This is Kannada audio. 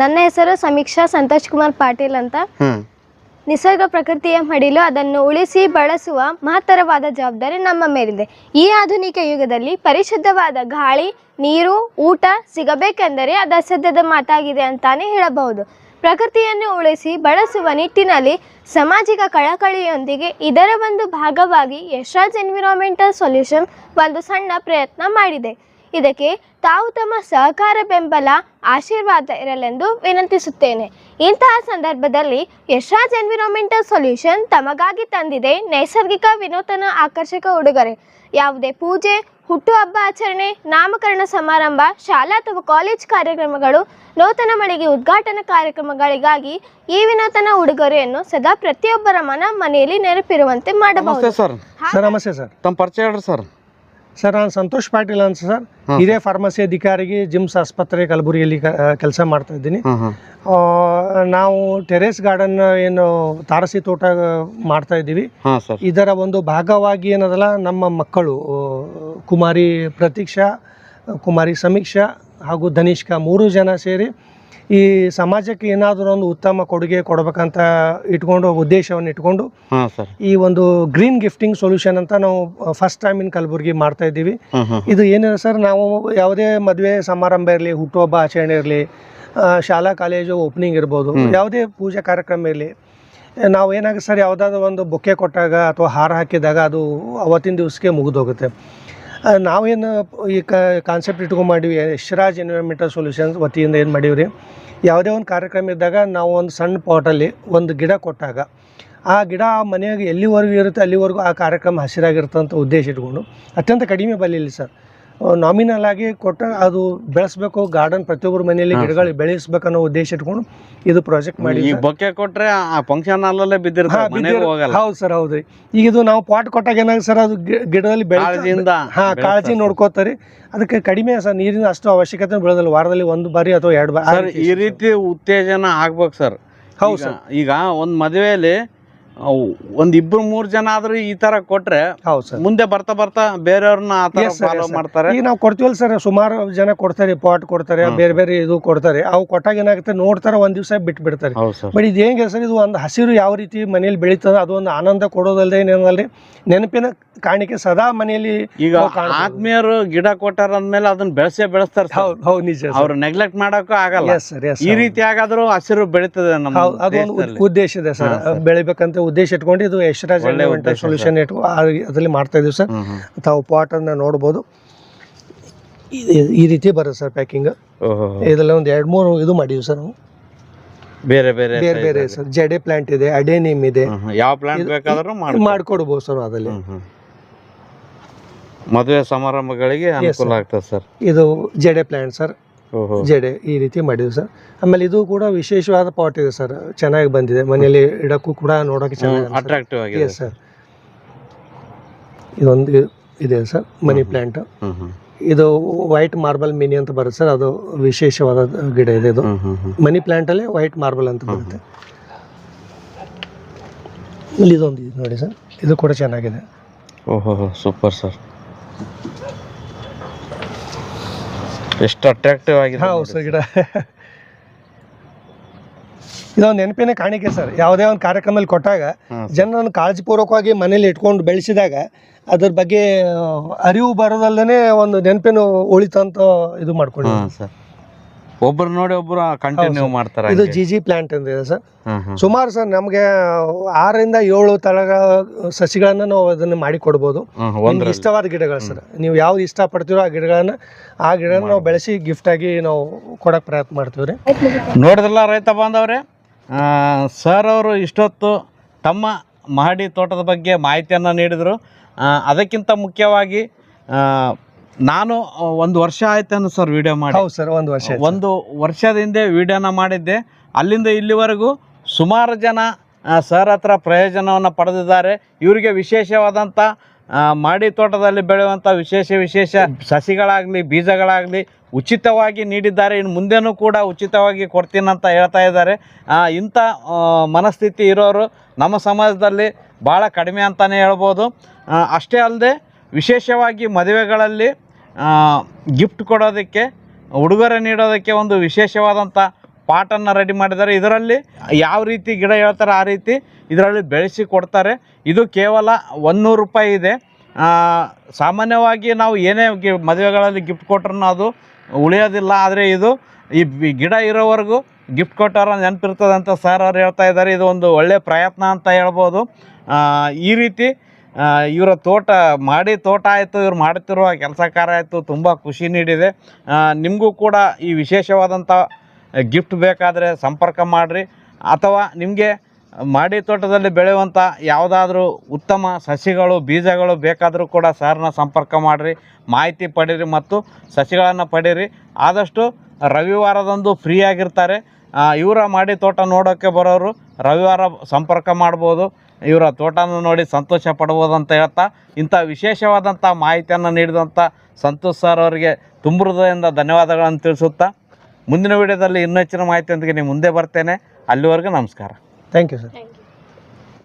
ನನ್ನ ಹೆಸರು ಸಮೀಕ್ಷಾ ಸಂತೋಷ್ ಕುಮಾರ್ ಪಾಟೀಲ್ ಅಂತ. ನಿಸರ್ಗ ಪ್ರಕೃತಿಯ ಮಡಿಲು ಅದನ್ನು ಉಳಿಸಿ ಬಳಸುವ ಮಹತ್ತರವಾದ ಜವಾಬ್ದಾರಿ ನಮ್ಮ ಮೇಲಿದೆ. ಈ ಆಧುನಿಕ ಯುಗದಲ್ಲಿ ಪರಿಶುದ್ಧವಾದ ಗಾಳಿ ನೀರು ಊಟ ಸಿಗಬೇಕೆಂದರೆ ಅದು ಅಸಾಧ್ಯದ ಮಾತಾಗಿದೆ ಅಂತಾನೆ ಹೇಳಬಹುದು. ಪ್ರಕೃತಿಯನ್ನು ಉಳಿಸಿ ಬಳಸುವ ನಿಟ್ಟಿನಲ್ಲಿ ಸಾಮಾಜಿಕ ಕಳಕಳಿಯೊಂದಿಗೆ ಇದರ ಒಂದು ಭಾಗವಾಗಿ ಯಶ್ರಾಜ್ ಎನ್ವಿರಾನ್ಮೆಂಟಲ್ ಸೊಲ್ಯೂಷನ್ ಒಂದು ಸಣ್ಣ ಪ್ರಯತ್ನ ಮಾಡಿದೆ. ಇದಕ್ಕೆ ತಾವು ತಮ್ಮ ಸಹಕಾರ ಬೆಂಬಲ ಆಶೀರ್ವಾದ ಇರಲೆಂದು ವಿನಂತಿಸುತ್ತೇನೆ. ಇಂತಹ ಸಂದರ್ಭದಲ್ಲಿ ಯಶ್ರಾಜ್ ಎನ್ವಿರಾನ್ಮೆಂಟಲ್ ಸೊಲ್ಯೂಷನ್ ತಮಗಾಗಿ ತಂದಿದೆ ನೈಸರ್ಗಿಕ ವಿನೂತನ ಆಕರ್ಷಕ ಉಡುಗೊರೆ. ಯಾವುದೇ ಪೂಜೆ ಹುಟ್ಟುಹಬ್ಬ ಆಚರಣೆ ನಾಮಕರಣ ಸಮಾರಂಭ ಶಾಲಾ ಅಥವಾ ಕಾಲೇಜ್ ಕಾರ್ಯಕ್ರಮಗಳು ನೂತನ ಮಳಿಗೆ ಉದ್ಘಾಟನಾ ಕಾರ್ಯಕ್ರಮಗಳಿಗಾಗಿ ಈ ವಿನೂತನ ಉಡುಗೊರೆಯನ್ನು ಸದಾ ಪ್ರತಿಯೊಬ್ಬರ ಮನ ಮನೆಯಲ್ಲಿ ನೆನಪಿರುವಂತೆ ಮಾಡಬಹುದು. ಸರ್. ಸರ್ ನಮಸ್ತೆ ಸರ್. ತಮ್ಮ ಪರಿಚಯ ಹೇಳ್ರಿ ಸರ್. ಸರ್ ನಾನು ಸಂತೋಷ್ ಪಾಟೀಲ್ ಅಂತ ಸರ್. ಇದೇ ಹಿರಿಯ ಫಾರ್ಮಸಿ ಅಧಿಕಾರಿಗೆ ಜಿಮ್ಸ್ ಆಸ್ಪತ್ರೆ ಕಲಬುರಗಿಯಲ್ಲಿ ಕೆಲಸ ಮಾಡ್ತಾ ಇದ್ದೀನಿ. ನಾವು ಟೆರೇಸ್ ಗಾರ್ಡನ್ ಏನು ತಾರಸಿ ತೋಟ ಮಾಡ್ತಾ ಇದ್ದೀವಿ. ಇದರ ಒಂದು ಭಾಗವಾಗಿ ಏನದಲ್ಲ ನಮ್ಮ ಮಕ್ಕಳು ಕುಮಾರಿ ಪ್ರತೀಕ್ಷಾ ಕುಮಾರಿ ಸಮೀಕ್ಷಾ ಹಾಗೂ ಧನಿಷ್ಕಾ ಮೂರು ಜನ ಸೇರಿ ಈ ಸಮಾಜಕ್ಕೆ ಏನಾದರೂ ಒಂದು ಉತ್ತಮ ಕೊಡುಗೆ ಕೊಡಬೇಕಂತ ಇಟ್ಕೊಂಡು ಉದ್ದೇಶವನ್ನು ಇಟ್ಕೊಂಡು ಹಾಂ ಸರ್. ಈ ಒಂದು ಗ್ರೀನ್ ಗಿಫ್ಟಿಂಗ್ ಸೊಲ್ಯೂಷನ್ ಅಂತ ನಾವು ಫಸ್ಟ್ ಟೈಮ್ ಇನ್ ಕಲಬುರಗಿ ಮಾಡ್ತಾ ಇದ್ದೀವಿ. ಇದು ಏನಿದೆ ಸರ್ ನಾವು ಯಾವುದೇ ಮದುವೆ ಸಮಾರಂಭ ಇರಲಿ ಹುಟ್ಟುಹಬ್ಬ ಆಚರಣೆ ಇರಲಿ ಶಾಲಾ ಕಾಲೇಜು ಓಪನಿಂಗ್ ಇರ್ಬೋದು ಯಾವುದೇ ಪೂಜಾ ಕಾರ್ಯಕ್ರಮ ಇರಲಿ ನಾವು ಏನಾಗುತ್ತೆ ಸರ್ ಯಾವುದಾದ್ರು ಒಂದು ಬೊಕ್ಕೆ ಕೊಟ್ಟಾಗ ಅಥವಾ ಹಾರ ಹಾಕಿದಾಗ ಅದು ಅವತ್ತಿನ ದಿವಸಕ್ಕೆ ಮುಗಿದೋಗುತ್ತೆ. ನಾವೇನು ಈ ಕಾನ್ಸೆಪ್ಟ್ ಇಟ್ಕೊಂಡು ಮಾಡೀವಿ ಯಶ್ರಾಜ್ ಎನ್ವಿರಾನ್ಮೆಂಟಲ್ ಸೊಲ್ಯೂಷನ್ಸ್ ವತಿಯಿಂದ ಏನು ಮಾಡೀವಿ ರೀ ಯಾವುದೇ ಒಂದು ಕಾರ್ಯಕ್ರಮ ಇದ್ದಾಗ ನಾವು ಒಂದು ಸಣ್ಣ ಪಾಟಲ್ಲಿ ಒಂದು ಗಿಡ ಕೊಟ್ಟಾಗ, ಆ ಗಿಡ ಆ ಮನೆಯಾಗ ಎಲ್ಲಿವರೆಗೂ ಇರುತ್ತೆ, ಅಲ್ಲಿವರೆಗೂ ಆ ಕಾರ್ಯಕ್ರಮ ಹಸಿರಾಗಿರುತ್ತೆ ಅಂತ ಉದ್ದೇಶ ಇಟ್ಕೊಂಡು, ಅತ್ಯಂತ ಕಡಿಮೆ ಬೆಲೆಯಲ್ಲಿ ಸರ್. ನಾಮಿನಲ್ ಆಗಿ ಕೊಟ್ಟ ಅದು ಬೆಳೆಸಬೇಕು ಗಾರ್ಡನ್ ಪ್ರತಿಯೊಬ್ಬರ ಮನೆಯಲ್ಲಿ ಗಿಡಗಳು ಬೆಳೆಸಬೇಕನ್ನೋ ಉದ್ದೇಶ ಇಟ್ಕೊಂಡು ಇದು ಪ್ರಾಜೆಕ್ಟ್ ಮಾಡಿ ಈ ಬೊಕ್ಕೆ ಕೊಟ್ರೆ ಆ ಫಂಕ್ಷನ್ ಅಲ್ಲಲ್ಲೇ ಹೋಗಲ್ಲ. ಹೌದು ಸರ್ ಹೌದು ರೀ. ಈಗ ಇದು ನಾವು ಪಾಟ್ ಕೊಟ್ಟಾಗ ಏನಾಗ ಸರ್ ಅದು ಗಿಡದಲ್ಲಿ ಬೆಳೆ ಕಾಳಜಿಯಿಂದ ಹಾ ಕಾಳಜಿ. ನೋಡ್ಕೋತಾರೆ ಅದಕ್ಕೆ ಕಡಿಮೆ ಸರ್ ನೀರಿನ ಅಷ್ಟು ಅವಶ್ಯಕತೆ ಬೆಳೆದಲ್ಲ. ವಾರದಲ್ಲಿ ಒಂದು ಬಾರಿ ಅಥವಾ ಎರಡು ಬಾರಿ ಈ ರೀತಿ ಉತ್ತೇಜನ ಆಗ್ಬೇಕು ಸರ್. ಹೌದು ಈಗ ಒಂದು ಮದುವೆಯಲ್ಲಿ ಒಂದ್ ಇಬ್ರು ಮೂರ್ ಜನ ಆದ್ರೂ ಈ ತರ ಕೊಟ್ರೆ ಹೌದು ಸರ್. ಮುಂದೆ ಬರ್ತಾ ಬರ್ತಾ ಬೇರೆಯವ್ರನ್ನ ಆ ತರ Yes, sir, follow yes, sir. ಮಾಡ್ತಾರೆ. ಈಗ ನಾವು ಕೊಡ್ತೀವಲ್ಲ ಸರ್ ಸುಮಾರು ಜನ ಕೊಡ್ತಾರೆ ಪಾಟ್ ಕೊಡ್ತಾರೆ. ಬೇರೆ ಬೇರೆ ಇದು ಕೊಡ್ತಾರೆ. ಅವು ಕೊಟ್ಟಾಗ ಏನಾಗುತ್ತೆ ನೋಡ್ತಾರೆ ಒಂದ್ ದಿವಸ ಬಿಟ್ಟು ಬಿಡ್ತಾರೆ ಹೌದು ಸರ್. ಬಟ್ ಇದು ಹೆಂಗೆ ಸರ್ ಇದು ಒಂದು ಹಸಿರು ಯಾವ ರೀತಿ ಮನೇಲಿ ಬೆಳೀತದೆ ಅದು ಒಂದು ಆನಂದ ಕೊಡೋದಲ್ಲದೆ ಏನಲ್ಲರಿ ನೆನಪಿನ ಕಾಣಿಕೆ ಸದಾ ಮನೆಯಲ್ಲಿ ಈಗ ನಾವು ಕಾಣ್ಬೋದು. ಆತ್ಮೀಯರು ಗಿಡ ಕೊಟ್ಟಾರ ಅಂದ್ಮೇಲೆ ಅದನ್ನ ಬೆಳೆಸೇ ಬೆಳೆಸ್ತಾರೆ ಸರ್. ಹೌದು ಹೌದು ನಿಜ ಅವ್ರು ನೆಗ್ಲೆಕ್ಟ್ ಮಾಡಕ್ಕೂ ಆಗಲ್ಲ. ಎಸ್ ಸರ್ ಎಸ್ ಈ ರೀತಿ ಆಗಾದ್ರೂ ಹಸಿರು ಬೆಳೀತದೆ ನಮ್ಮ ಹೌದು ಅದೊಂದು ದೇಶದಲ್ಲಿ. ಉದ್ದೇಶ ಇದೆ ಸರ್. ಬೆಳಿಬೇಕಂತ ಉದ್ದೇಶ ಇಟ್ಕೊಂಡು ಇದು ಯಶ್ರಾಜ್ ಉದ್ದೇಶ, ಸೊಲ್ಯೂಷನ್ ಇಟ್ಕೊಂಡು ಅದರಲ್ಲಿ ಮಾಡ್ತಾ ಇದೀವಿ ಸರ್. ತಾವು ಪಾಟ್ ಅನ್ನ ನೋಡ್ಬೋದು. ಈ- ರೀತಿ ಬರುತ್ತೆ ಸರ್ ಪ್ಯಾಕಿಂಗ್ ಇದಲ್ಲ ಒಂದು ಎರಡು ಮೂರು ಇದು ಮಾಡಿದ್ವಿ ಸರ್ ನಾವು. ಬೇರೆ ಬೇರೆ ಬೇರೆ ಬೇರೆ ಸರ್. ಜಡೆ ಪ್ಲಾಂಟ್ ಇದೆ ಅಡೇನಿಮ್ ಇದೆ. ಹ್ಮ್, ಹ್ಮ್. ಯಾವ ಪ್ಲಾಂಟ್ ಬೇಕಾದರೂ ಬೇಕಾದ್ರೂ ಮಾಡಿ ಮಾಡ್ಕೊಡ್ಬೋದು ಸರ್ ಅದರಲ್ಲಿ. ಮದುವೆ ಸಮಾರಂಭಗಳಿಗೆ ಅನುಕೂಲ. ಆಗ್ತದೆ ಸರ್. ಇದು ಜಡೆ ಪ್ಲಾಂಟ್ ಸರ್. ಜಡೆ ಈ ರೀತಿ ಮಾಡಿದ್ವಿ ಸರ್. ಆಮೇಲೆ ಇದು ಕೂಡ ವಿಶೇಷವಾದ ಪಾಟ್ ಇದೆ ಸರ್. ಚೆನ್ನಾಗಿ ಬಂದಿದೆ. ಮನೆಯಲ್ಲಿ ಇಡಕ್ಕೂ ಕೂಡ ನೋಡೋಕೆ ಚೆನ್ನಾಗಿ ಅಟ್ರಾಕ್ಟಿವ್ ಆಗಿದೆ. ಸರ್ ಇದೊಂದು ಇದೆ ಸರ್ ಮನಿ ಪ್ಲಾಂಟ್. ಇದು ವೈಟ್ ಮಾರ್ಬಲ್ ಮಿನಿ ಅಂತ ಬರುತ್ತೆ ಸರ್. ಅದು ವಿಶೇಷವಾದ ಗಿಡ ಇದೆ ಇದು. ಮನಿ ಪ್ಲಾಂಟಲ್ಲೇ ವೈಟ್ ಮಾರ್ಬಲ್ ಅಂತ ಬರುತ್ತೆ. ಇಲ್ಲಿ ಇದೊಂದು ಇದೆ ನೋಡಿ ಸರ್. ಇದು ಕೂಡ ಚೆನ್ನಾಗಿದೆ. ಓಹೋ ಸೂಪರ್ ಸರ್. ಎಷ್ಟು ಅಟ್ರಾಕ್ಟಿವ್ ಆಗಿದೆ ಹೌದು ಸರ್ ಗಿಡ. ಇದೊಂದು ನೆನಪಿನ ಕಾಣಿಕೆ ಸರ್. ಯಾವುದೇ ಒಂದು ಕಾರ್ಯಕ್ರಮದಲ್ಲಿ ಕೊಟ್ಟಾಗ. ಜನರನ್ನು ಕಾಳಜಿಪೂರ್ವಕವಾಗಿ ಮನೇಲಿ ಇಟ್ಕೊಂಡು ಬೆಳೆಸಿದಾಗ ಅದ್ರ ಬಗ್ಗೆ ಅರಿವು ಬರೋದಲ್ಲದೆ ಒಂದು ನೆನಪಿನ ಉಳಿತಂತ ಇದು ಮಾಡ್ಕೊಳ್ಳಿ. ಸರ್. ಒಬ್ರು ನೋಡಿ ಒಬ್ಬರು ಕಂಟಿನ್ಯೂ ಮಾಡ್ತಾರೆ ಇದು ಜಿ ಜಿ ಪ್ಲಾಂಟ್ ಅಂತ ಇದೆ ಸರ್. ಸುಮಾರು ಸರ್ ನಮಗೆ ಆರರಿಂದ ಏಳು ತಳಗ ಸಸಿಗಳನ್ನು ನಾವು ಅದನ್ನು ಮಾಡಿ ಕೊಡ್ಬೋದು. ಒಂದು ಇಷ್ಟವಾದ ಗಿಡಗಳು ಸರ್. ನೀವು ಯಾವ್ದು ಇಷ್ಟಪಡ್ತೀರೋ ಆ ಗಿಡಗಳನ್ನ ಆ ಗಿಡಗಳನ್ನ ನಾವು ಬೆಳೆಸಿ ಗಿಫ್ಟ್ ಆಗಿ ನಾವು ಕೊಡಕ್ಕೆ ಪ್ರಯತ್ನ ಮಾಡ್ತೀವಿ ರೀ. ನೋಡಿದ್ರಲ್ಲ ರೈತ ಬಾಂಧವ್ರೆ ಸರ್ ಅವರು ಇಷ್ಟೊತ್ತು ತಮ್ಮ ಮಹಡಿ ತೋಟದ ಬಗ್ಗೆ ಮಾಹಿತಿಯನ್ನು ನೀಡಿದರು. ಅದಕ್ಕಿಂತ ಮುಖ್ಯವಾಗಿ ನಾನು ಒಂದು ವರ್ಷ ಆಯ್ತೇನು ಸರ್ ವಿಡಿಯೋ ಮಾಡಿ? ಹೌದು ಸರ್ ಒಂದು ವರ್ಷ ಆಯ್ತು. ಒಂದು ವರ್ಷದಿಂದ ವಿಡಿಯೋನ ಮಾಡಿದ್ದೆ. ಅಲ್ಲಿಂದ ಇಲ್ಲಿವರೆಗೂ ಸುಮಾರು ಜನ ಆ, ಸರ್ ಹತ್ರ ಪ್ರಯೋಜನವನ್ನು ಪಡೆದಿದ್ದಾರೆ. ಇವರಿಗೆ ವಿಶೇಷವಾದಂಥ ಆ, ಮಾಡಿ ತೋಟದಲ್ಲಿ ಬೆಳೆಯುವಂಥ ವಿಶೇಷ ವಿಶೇಷ ಸಸಿಗಳಾಗಲಿ ಬೀಜಗಳಾಗಲಿ ಉಚಿತವಾಗಿ ನೀಡಿದ್ದಾರೆ. ಇನ್ನು ಮುಂದೆನೂ ಕೂಡ ಉಚಿತವಾಗಿ ಕೊಡ್ತೀನಂತ ಹೇಳ್ತಾ ಇದ್ದಾರೆ. ಆ, ಇಂಥ ಆ, ಮನಸ್ಥಿತಿ ಇರೋರು ನಮ್ಮ ಸಮಾಜದಲ್ಲಿ ಭಾಳ ಕಡಿಮೆ ಅಂತಲೇ ಹೇಳ್ಬೋದು. ಆ, ಅಷ್ಟೇ ಅಲ್ಲದೆ ವಿಶೇಷವಾಗಿ ಮದುವೆಗಳಲ್ಲಿ ಗಿಫ್ಟ್ ಕೊಡೋದಕ್ಕೆ, ಉಡುಗೊರೆ ನೀಡೋದಕ್ಕೆ ಒಂದು ವಿಶೇಷವಾದಂಥ ಪಾಟನ್ನು ರೆಡಿ ಮಾಡಿದ್ದಾರೆ. ಇದರಲ್ಲಿ ಯಾವ ರೀತಿ ಗಿಡ ಹೇಳ್ತಾರೆ ಆ ರೀತಿ ಇದರಲ್ಲಿ ಬೆಳೆಸಿ ಕೊಡ್ತಾರೆ. ಇದು ಕೇವಲ ಒಂದೂರು ರೂಪಾಯಿ ಇದೆ. ಸಾಮಾನ್ಯವಾಗಿ ನಾವು ಏನೇ ಗಿ, ಮದುವೆಗಳಲ್ಲಿ ಗಿಫ್ಟ್ ಕೊಟ್ರೂ ಅದು ಉಳಿಯೋದಿಲ್ಲ. ಆದರೆ ಇದು ಈ ಗಿಡ ಇರೋವರೆಗೂ ಗಿಫ್ಟ್ ಕೊಟ್ಟಾರ ನೆನಪಿರ್ತದೆ ಅಂತ ಸರ್ ಅವ್ರು ಹೇಳ್ತಾ ಇದ್ದಾರೆ. ಇದು ಒಂದು ಒಳ್ಳೆಯ ಪ್ರಯತ್ನ ಅಂತ ಹೇಳ್ಬೋದು. ಈ ರೀತಿ ಇವರ ತೋಟ ಮಾಡಿ ತೋಟ ಆಯಿತು, ಇವ್ರು ಮಾಡುತ್ತಿರುವ ಕೆಲಸ ಕಾರ್ಯ ಆಯಿತು, ತುಂಬ ಖುಷಿ ನೀಡಿದೆ. ನಿಮಗೂ ಕೂಡ ಈ ವಿಶೇಷವಾದಂಥ ಗಿಫ್ಟ್ ಬೇಕಾದರೆ ಸಂಪರ್ಕ ಮಾಡಿರಿ. ಅಥವಾ ನಿಮಗೆ ಮಾಡಿ ತೋಟದಲ್ಲಿ ಬೆಳೆಯುವಂಥ ಯಾವುದಾದ್ರೂ ಉತ್ತಮ ಸಸಿಗಳು, ಬೀಜಗಳು ಬೇಕಾದರೂ ಕೂಡ ಸರ್ನ ಸಂಪರ್ಕ ಮಾಡಿರಿ, ಮಾಹಿತಿ ಪಡೀರಿ ಮತ್ತು ಸಸಿಗಳನ್ನು ಪಡೀರಿ. ಆದಷ್ಟು ರವಿವಾರದಂದು ಫ್ರೀ ಆಗಿರ್ತಾರೆ. ಇವರ ಮಾಡಿ ತೋಟ ನೋಡೋಕ್ಕೆ ಬರೋರು ರವಿವಾರ ಸಂಪರ್ಕ ಮಾಡ್ಬೋದು. ಇವರ ತೋಟನ ನೋಡಿ ಸಂತೋಷ ಪಡ್ಬೋದಂತ ಅಂತ ಹೇಳ್ತಾ ಇಂಥ ವಿಶೇಷವಾದಂಥ ಮಾಹಿತಿಯನ್ನು ನೀಡಿದಂಥ ಸಂತೋಷ್ ಸರ್ ಅವರಿಗೆ ತುಂಬ ಹೃದಯದಿಂದ ಧನ್ಯವಾದಗಳನ್ನು ತಿಳಿಸುತ್ತಾ ಮುಂದಿನ ವಿಡಿಯೋದಲ್ಲಿ ಇನ್ನೂ ಹೆಚ್ಚಿನ ಮಾಹಿತಿಯೊಂದಿಗೆ ನಿಮ್ಮ ಮುಂದೆ ಬರ್ತೇನೆ. ಅಲ್ಲಿವರೆಗೂ ನಮಸ್ಕಾರ. Thank you sir thank you